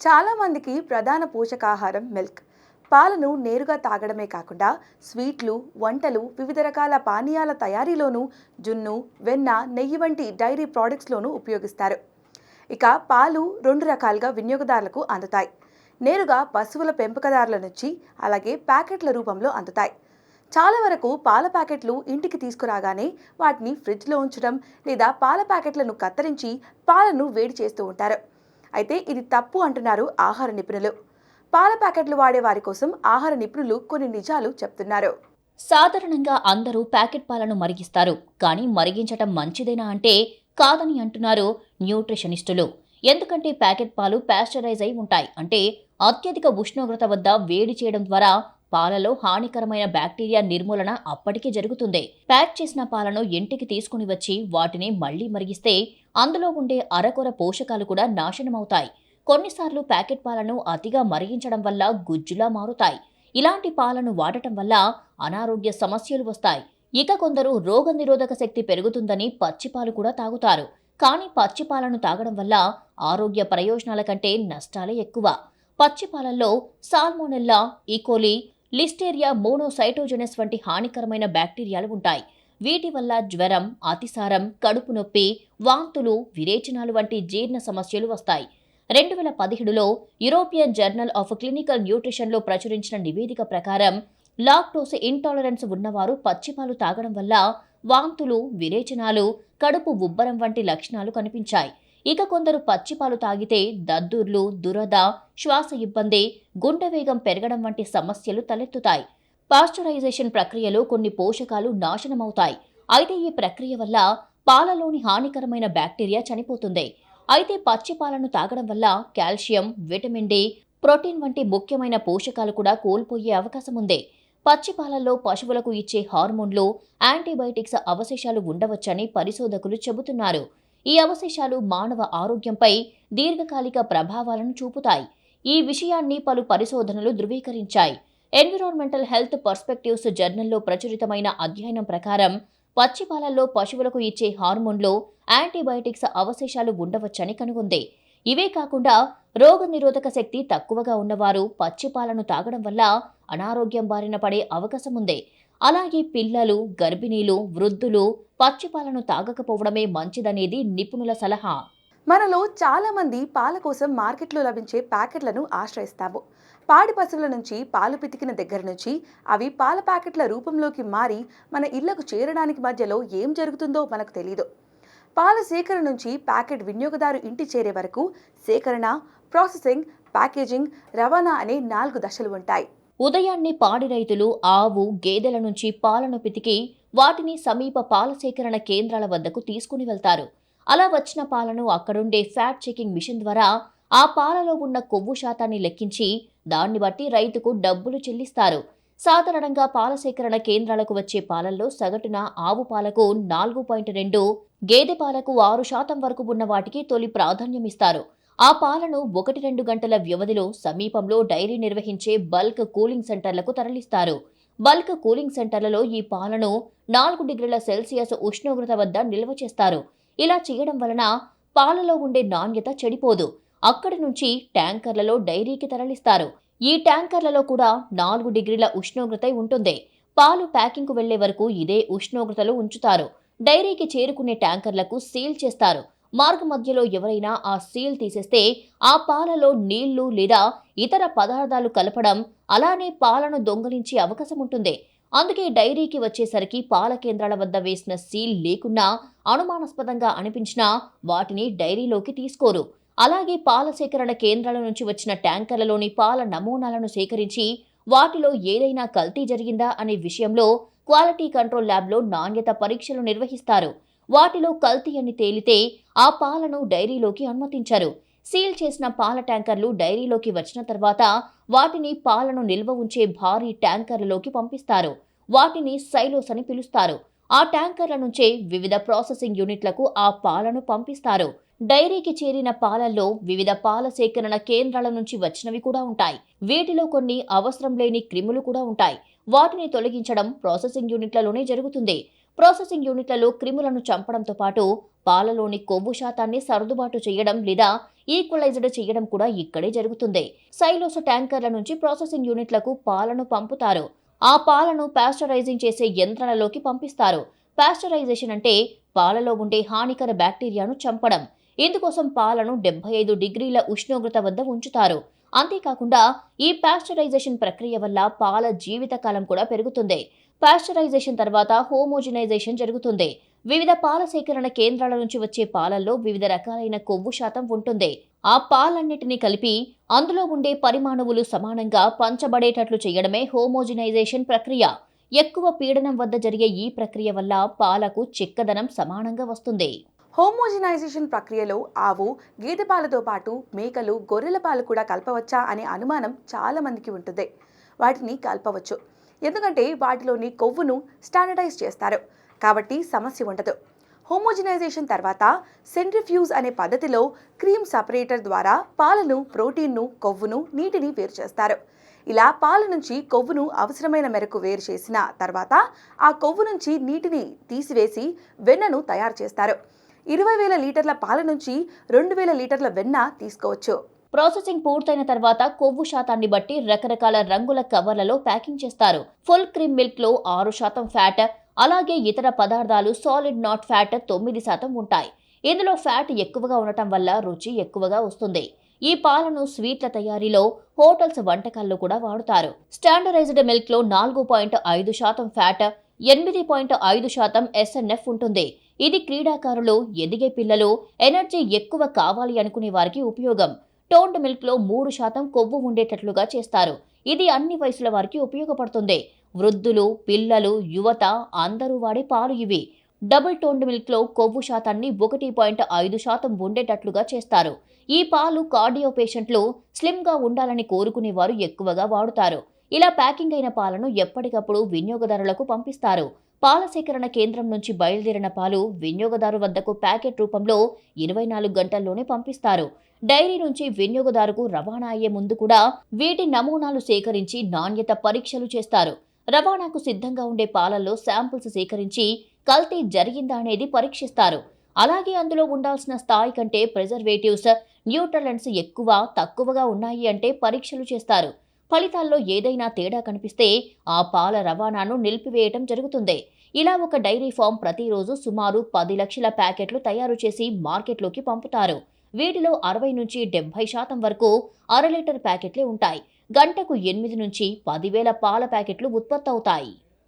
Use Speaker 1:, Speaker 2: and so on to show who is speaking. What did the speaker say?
Speaker 1: చాలామందికి ప్రధాన పోషకాహారం మిల్క్ పాలను నేరుగా తాగడమే కాకుండా స్వీట్లు వంటలు వివిధ రకాల పానీయాల తయారీలోనూ జున్ను వెన్న నెయ్యి వంటి డైరీ ప్రోడక్ట్స్లోనూ ఉపయోగిస్తారు. ఇక పాలు రెండు రకాలుగా వినియోగదారులకు అందుతాయి. నేరుగా పశువుల పెంపకదారుల నుంచి అలాగే ప్యాకెట్ల రూపంలో అందుతాయి. చాలా వరకు పాల ప్యాకెట్లు ఇంటికి తీసుకురాగానే వాటిని ఫ్రిడ్జ్లో ఉంచడం లేదా పాల ప్యాకెట్లను కత్తిరించి పాలను వేడి చేస్తూ ఉంటారు. అయితే ఇది తప్పు అంటున్నారు ఆహార నిపుణులు. పాల ప్యాకెట్లు వాడే వారి కోసం ఆహార నిపుణులు కొన్ని నిజాలు చెప్తున్నారు.
Speaker 2: సాధారణంగా అందరూ ప్యాకెట్ పాలను మరిగిస్తారు. కానీ మరిగించటం మంచిదేనా అంటే కాదని అంటున్నారు న్యూట్రిషనిస్టులు. ఎందుకంటే ప్యాకెట్ పాలు ప్యాస్చరైజ్ అయి ఉంటాయి. అంటే అత్యధిక ఉష్ణోగ్రత వద్ద వేడి చేయడం ద్వారా పాలలో హానికరమైన బ్యాక్టీరియా నిర్మూలన అప్పటికే జరుగుతుంది. ప్యాక్ చేసిన పాలను ఇంటికి తీసుకుని వచ్చి వాటిని మళ్ళీ మరిగిస్తే అందులో ఉండే అరకొర పోషకాలు కూడా నాశనమవుతాయి. కొన్నిసార్లు ప్యాకెట్ పాలను అతిగా మరిగించడం వల్ల గుజ్జులా మారుతాయి. ఇలాంటి పాలను వాడటం వల్ల అనారోగ్య సమస్యలు వస్తాయి. ఇక కొందరు రోగనిరోధక శక్తి పెరుగుతుందని పచ్చిపాలు కూడా తాగుతారు. కానీ పచ్చిపాలను తాగడం వల్ల ఆరోగ్య ప్రయోజనాల కంటే నష్టాలే ఎక్కువ. పచ్చిపాలల్లో salmonella E coli listeria monocytogenes వంటి హానికరమైన బ్యాక్టీరియాలు ఉంటాయి. వీటి వల్ల జ్వరం అతిసారం కడుపు నొప్పి వాంతులు విరేచనాలు వంటి జీర్ణ సమస్యలు వస్తాయి. రెండు వేల పదిహేడులో యూరోపియన్ జర్నల్ ఆఫ్ క్లినికల్ న్యూట్రిషన్లో ప్రచురించిన నివేదిక ప్రకారం లాక్టోస్ ఇంటాలరెన్స్ ఉన్నవారు పచ్చిపాలు తాగడం వల్ల వాంతులు విరేచనాలు కడుపు ఉబ్బరం వంటి లక్షణాలు కనిపించాయి. ఇక కొందరు పచ్చిపాలు తాగితే దద్దుర్లు దురద శ్వాస ఇబ్బంది గుండె వేగం పెరగడం వంటి సమస్యలు తలెత్తుతాయి. పాస్చరైజేషన్ ప్రక్రియలో కొన్ని పోషకాలు నాశనమవుతాయి. అయితే ఈ ప్రక్రియ వల్ల పాలలోని హానికరమైన బ్యాక్టీరియా చనిపోతుంది. అయితే పచ్చి పాలను తాగడం వల్ల కాల్షియం విటమిన్ డి ప్రోటీన్ వంటి ముఖ్యమైన పోషకాలు కూడా కోల్పోయే అవకాశం ఉంది. పచ్చి పాలల్లో పశువులకు ఇచ్చే హార్మోన్లు యాంటీబయాటిక్స్ అవశేషాలు ఉండవచ్చని పరిశోధకులు చెబుతున్నారు. ఈ అవశేషాలు మానవ ఆరోగ్యంపై దీర్ఘకాలిక ప్రభావాలను చూపుతాయి. ఈ విషయాన్ని పలు పరిశోధనలు ధృవీకరించాయి. ఎన్విరాన్మెంటల్ హెల్త్ పర్స్పెక్టివ్స్ జర్నల్లో ప్రచురితమైన అధ్యయనం ప్రకారం పచ్చి పాలల్లో పశువులకు ఇచ్చే హార్మోన్లో యాంటీబయాటిక్స్ అవశేషాలు ఉండవచ్చని కనుగొంది. ఇవే కాకుండా రోగనిరోధక శక్తి తక్కువగా ఉన్నవారు పచ్చి పాలను తాగడం వల్ల అనారోగ్యం బారిన పడే అవకాశం ఉంది అలాగే పిల్లలు గర్భిణీలు వృద్ధులు పచ్చి పాలను తాగకపోవడమే మంచిదనేది నిపుణుల సలహా.
Speaker 1: మనలో చాలామంది పాల కోసం మార్కెట్లో లభించే ప్యాకెట్లను ఆశ్రయిస్తాము. పాడి పశువుల నుంచి పాలు పితికిన దగ్గర నుంచి అవి పాల ప్యాకెట్ల రూపంలోకి మారి మన ఇళ్ళకు చేరడానికి మధ్యలో ఏం జరుగుతుందో మనకు తెలియదు పాల సేకరణ నుంచి ప్యాకెట్ వినియోగదారు ఇంటి చేరే వరకు సేకరణ ప్రాసెసింగ్ ప్యాకేజింగ్ రవాణా అనే నాలుగు దశలు ఉంటాయి.
Speaker 2: ఉదయాన్నే పాడి రైతులు ఆవు గేదెల నుంచి పాలను పితికి వాటిని సమీప పాల సేకరణ కేంద్రాల వద్దకు తీసుకుని వెళ్తారు. అలా వచ్చిన పాలను అక్కడుండే ఫ్యాట్ చెకింగ్ మిషన్ ద్వారా ఆ పాలలో ఉన్న కొవ్వు శాతాన్ని లెక్కించి దాన్ని బట్టి రైతుకు డబ్బులు చెల్లిస్తారు. సాధారణంగా పాల సేకరణ కేంద్రాలకు వచ్చే పాలల్లో సగటున ఆవు పాలకు నాలుగు పాయింట్ రెండు గేదె పాలకు ఆరు శాతం వరకు ఉన్న వాటికి తొలి ప్రాధాన్యమిస్తారు. ఆ పాలను ఒకటి రెండు గంటల వ్యవధిలో సమీపంలో డైరీ నిర్వహించే బల్క్ కూలింగ్ సెంటర్లకు తరలిస్తారు. బల్క్ కూలింగ్ సెంటర్లలో ఈ పాలను నాలుగు డిగ్రీల సెల్సియస్ ఉష్ణోగ్రత వద్ద నిల్వ చేస్తారు. ఇలా చేయడం వలన పాలలో ఉండే నాణ్యత చెడిపోదు. అక్కడి నుంచి ట్యాంకర్లలో డైరీకి తరలిస్తారు. ఈ ట్యాంకర్లలో కూడా నాలుగు డిగ్రీల ఉష్ణోగ్రత ఉంటుంది. పాలు ప్యాకింగ్కు వెళ్ళే వరకు ఇదే ఉష్ణోగ్రతలో ఉంచుతారు. డైరీకి చేరుకునే ట్యాంకర్లకు సీల్ చేస్తారు. మార్గ మధ్యలో ఎవరైనా ఆ సీల్ తీసేస్తే ఆ పాలలో నీళ్ళు లేదా ఇతర పదార్థాలు కలపడం అలానే పాలను దొంగలించే అవకాశం ఉంటుంది. అందుకే డైరీకి వచ్చేసరికి పాల కేంద్రాల వద్ద వేసిన సీల్ లేకున్నా అనుమానాస్పదంగా అనిపించినా వాటిని డైరీలోకి తీసుకోరు. అలాగే పాల సేకరణ కేంద్రాల నుంచి వచ్చిన ట్యాంకర్లలోని పాల నమూనాలను సేకరించి వాటిలో ఏదైనా కల్తీ జరిగిందా అనే విషయంలో క్వాలిటీ కంట్రోల్ ల్యాబ్లో నాణ్యత పరీక్షలు నిర్వహిస్తారు. వాటిలో కల్తీ అని తేలితే ఆ పాలను డైరీలోకి అనుమతించరు. సీల్ చేసిన పాల ట్యాంకర్లు డైరీలోకి వచ్చిన తర్వాత వాటిని పాలను నిల్వ ఉంచే భారీ ట్యాంకర్లలోకి పంపిస్తారు. వాటిని సైలోస్ అని పిలుస్తారు. ఆ ట్యాంకర్ల నుంచే వివిధ ప్రాసెసింగ్ యూనిట్లకు ఆ పాలను పంపిస్తారు. డైరీకి చేరిన పాలల్లో వివిధ పాల సేకరణ కేంద్రాల నుంచి వచ్చినవి కూడా ఉంటాయి. వీటిలో కొన్ని అవసరం లేని క్రిములు కూడా ఉంటాయి. వాటిని తొలగించడం ప్రాసెసింగ్ యూనిట్లలోనే జరుగుతుంది. ప్రాసెసింగ్ యూనిట్లలో క్రిములను చంపడంతో పాటు పాలలోని కొవ్వు శాతాన్ని సర్దుబాటు చేయడం లేదా ఈక్వలైజ్డ్ చేయడం కూడా ఇక్కడే జరుగుతుంది. సైలోస్ ట్యాంకర్ల నుంచి ప్రాసెసింగ్ యూనిట్లకు పాలను పంపుతారు. ఆ పాలను పాస్చరైజింగ్ చేసే యంత్రాలలోకి పంపిస్తారు. పాస్చరైజేషన్ అంటే పాలలో ఉండే హానికర బ్యాక్టీరియాను చంపడం. ఇందుకోసం పాలను డెబ్బై ఐదు డిగ్రీల ఉష్ణోగ్రత వద్ద ఉంచుతారు. అంతేకాకుండా ఈ పాస్చరైజేషన్ ప్రక్రియ వల్ల పాల జీవితకాలం కూడా పెరుగుతుంది. పాశ్చరైజేషన్ తర్వాత హోమోజినైజేషన్ జరుగుతుంది. వివిధ పాల సేకరణ కేంద్రాల నుంచి వచ్చే పాలల్లో వివిధ రకాలైన కొవ్వు శాతం ఉంటుంది. ఆ పాలన్నిటినీ కలిపి అందులో ఉండే పరిమాణువులు సమానంగా పంచబడేటట్లు చేయడమే హోమోజినైజేషన్ ప్రక్రియ. ఎక్కువ పీడనం వద్ద జరిగే ఈ ప్రక్రియ వల్ల పాలకు చిక్కదనం సమానంగా వస్తుంది.
Speaker 1: హోమోజినైజేషన్ ప్రక్రియలో ఆవు గేదె పాలతో పాటు మేకలు గొర్రెల పాలు కూడా కలపవచ్చా అనే అనుమానం చాలా మందికి ఉంటుంది. వాటిని కలపవచ్చు. ఎందుకంటే వాటిలోని కొవ్వును స్టాండర్డైజ్ చేస్తారు. కాబట్టి సమస్య ఉండదు. హోమోజినైజేషన్ తర్వాత సెంట్రిఫ్యూజ్ అనే పద్ధతిలో క్రీమ్ సపరేటర్ ద్వారా పాలను ప్రోటీన్ను కొవ్వును నీటిని వేరు చేస్తారు. ఇలా పాల నుంచి కొవ్వును అవసరమైన మేరకు వేరు చేసిన తర్వాత ఆ కొవ్వు నుంచి నీటిని తీసివేసి వెన్నను తయారు చేస్తారు. ఇరవై వేల లీటర్ల పాల నుంచి రెండు వేల లీటర్ల వెన్న తీసుకోవచ్చు.
Speaker 2: ప్రాసెసింగ్ పూర్తయిన తర్వాత కొవ్వు శాతాన్ని బట్టి రకరకాల రంగుల కవర్లలో ప్యాకింగ్ చేస్తారు. ఫుల్ క్రీమ్ మిల్క్లో ఆరు శాతం ఫ్యాట్ అలాగే ఇతర పదార్థాలు సాలిడ్ నాట్ ఫ్యాట్ తొమ్మిది శాతం ఉంటాయి. ఇందులో ఫ్యాట్ ఎక్కువగా ఉండటం వల్ల రుచి ఎక్కువగా వస్తుంది. ఈ పాలను స్వీట్ల తయారీలో హోటల్స్ వంటకాల్లో కూడా వాడుతారు. స్టాండర్డైజ్డ్ మిల్క్లో నాలుగు పాయింట్ ఐదు శాతం ఫ్యాట్ ఎనిమిది పాయింట్ ఐదు శాతం ఎస్ఎన్ఎఫ్ ఉంటుంది. ఇది క్రీడాకారులు ఎదిగే పిల్లలు ఎనర్జీ ఎక్కువ కావాలి అనుకునే వారికి ఉపయోగం. టోన్డ్ మిల్క్లో మూడు శాతం కొవ్వు ఉండేటట్లుగా చేస్తారు. ఇది అన్ని వయసుల వారికి ఉపయోగపడుతుంది. వృద్ధులు పిల్లలు యువత అందరూ వాడే పాలు ఇవి. డబుల్ టోన్డ్ మిల్క్లో కొవ్వు శాతాన్ని ఒకటి పాయింట్ ఐదు శాతం ఉండేటట్లుగా చేస్తారు. ఈ పాలు కార్డియో పేషెంట్లు స్లిమ్గా ఉండాలని కోరుకునే వారు ఎక్కువగా వాడుతారు. ఇలా ప్యాకింగ్ అయిన పాలను ఎప్పటికప్పుడు వినియోగదారులకు పంపిస్తారు. పాల సేకరణ కేంద్రం నుంచి బయలుదేరిన పాలు వినియోగదారు వద్దకు ప్యాకెట్ రూపంలో ఇరవై నాలుగు గంటల్లోనే పంపిస్తారు. డైరీ నుంచి వినియోగదారుకు రవాణా అయ్యే ముందు కూడా వీటి నమూనాలు సేకరించి నాణ్యత పరీక్షలు చేస్తారు. రవాణాకు సిద్ధంగా ఉండే పాలల్లో శాంపుల్స్ సేకరించి కల్తీ జరిగిందా అనేది పరీక్షిస్తారు. అలాగే అందులో ఉండాల్సిన స్థాయి కంటే ప్రిజర్వేటివ్స్ న్యూట్రలెంట్స్ ఎక్కువ తక్కువగా ఉన్నాయి అంటే పరీక్షలు చేస్తారు. ఫలితాల్లో ఏదైనా తేడా కనిపిస్తే ఆ పాల రవాణాను నిలిపివేయటం జరుగుతుంది. ఇలా ఒక డైరీ ఫామ్ ప్రతిరోజు సుమారు పది లక్షల ప్యాకెట్లు తయారు చేసి మార్కెట్లోకి పంపుతారు. వీటిలో అరవై నుంచి డెబ్బై శాతం వరకు అర లీటర్ ప్యాకెట్లే ఉంటాయి. గంటకు ఎనిమిది నుంచి పదివేల పాల ప్యాకెట్లు ఉత్పత్తి అవుతాయి